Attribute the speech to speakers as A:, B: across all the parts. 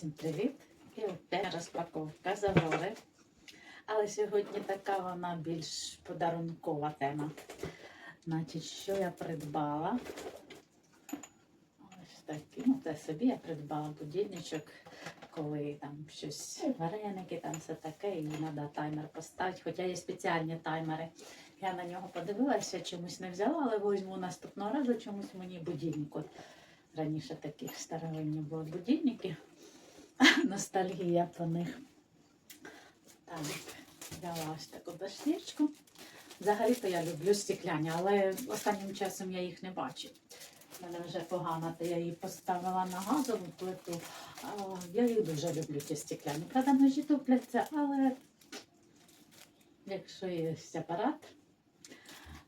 A: Всім привіт! І опять розпаковка з Аврори. Але сьогодні така вона більш подарункова тема. Значить, що я придбала? Ось такі. Ну, це собі я придбала будильничок, коли там щось вареники, там все таке, і треба таймер поставити. Хоча є спеціальні таймери. Я на нього подивилася, чомусь не взяла, але візьму наступного разу чомусь мені будильник. От раніше таких старовинні були будильники. Ностальгія по них. Так, взяла ось таку дошничку. Взагалі-то я люблю стекляні, але останнім часом я їх не бачу. У мене вже погано, то я її поставила на газову плиту. Я їх дуже люблю, ті стекляні. Правда, ножі тупляться, але якщо є апарат,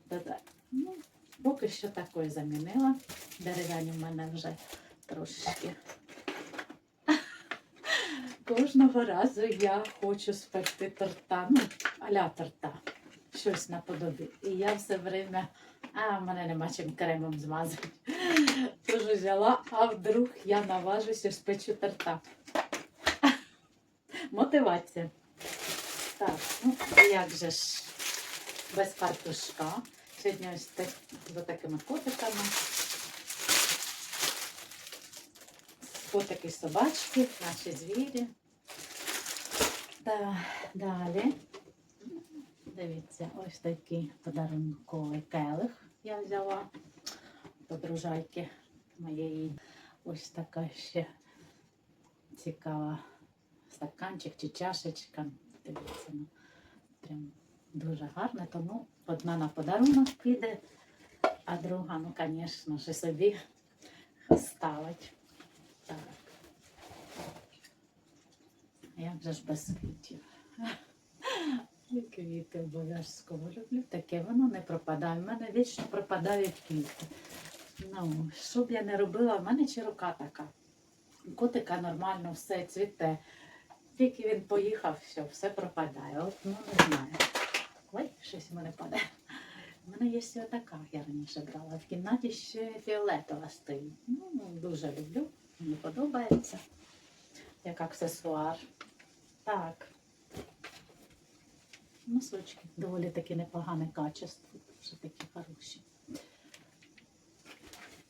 A: то так. Ну, поки що такою замінила. Дерев'яні в мене вже трошечки. Кожного разу я хочу спекти торта, ну, аля торта, щось наподобі. І я все время, а в мене нема чим кремом змазати. Тож взяла, а вдруг я наважуся спечу торта. Мотивація. Так, ну як же ж без картушка. Сьогодні ось так, з такими котиками. Котики собачки, наші звірі. Та, далі. Дивіться, ось такий подарунковий келих я взяла подружайки моєї. Ось така ще цікава стаканчик чи чашечка. Дивіться, ну, прям дуже гарне. Тому одна на подарунок піде, а друга, ну, звісно собі ставить. Так. Як же ж без квітів? І Квіти обов'язково люблю. Таке воно не пропадає. У мене вічно пропадають квіти. Ну, що б я не робила, в мене чи рука така. Котика нормально все цвіте. Тільки він поїхав, все, все пропадає. От ну не знаю. Ой, щось в мене падає. У мене є ще така, я раніше брала. В кімнаті ще фіолетова стоїть. Ну, дуже люблю, мені подобається. Як аксесуар. Так. Носочки доволі таки непогане качество. Дуже такі хороші.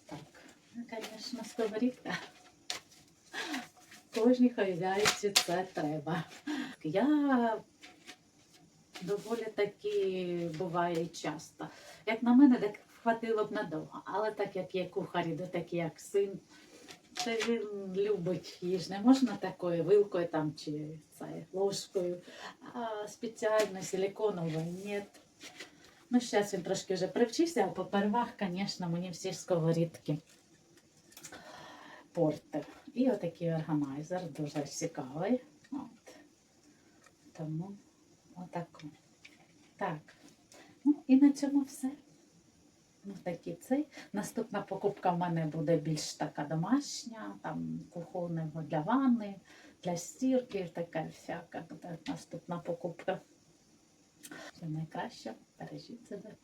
A: Так, ну, звісно, сковорідка. Кожній хазяйці це треба. Я доволі таки буває часто. Як на мене, так хватило б надовго. Але так як є кухарі, де такі як син, то він любить їж. Не можна такою вилкою там чи це, ложкою, а спеціально силиконовою ні. Ну, зараз він трошки вже привчився, а попервах, звісно, мені всі сковорідки портив. І отакий органайзер дуже цікавий. От. Тому отако. Так. Ну і на цьому все. Ну, такі цей. Наступна покупка в мене буде більш така домашня, там кухонного для ванни, для стірки, така всяка буде наступна покупка. Це найкраще, бережіть себе.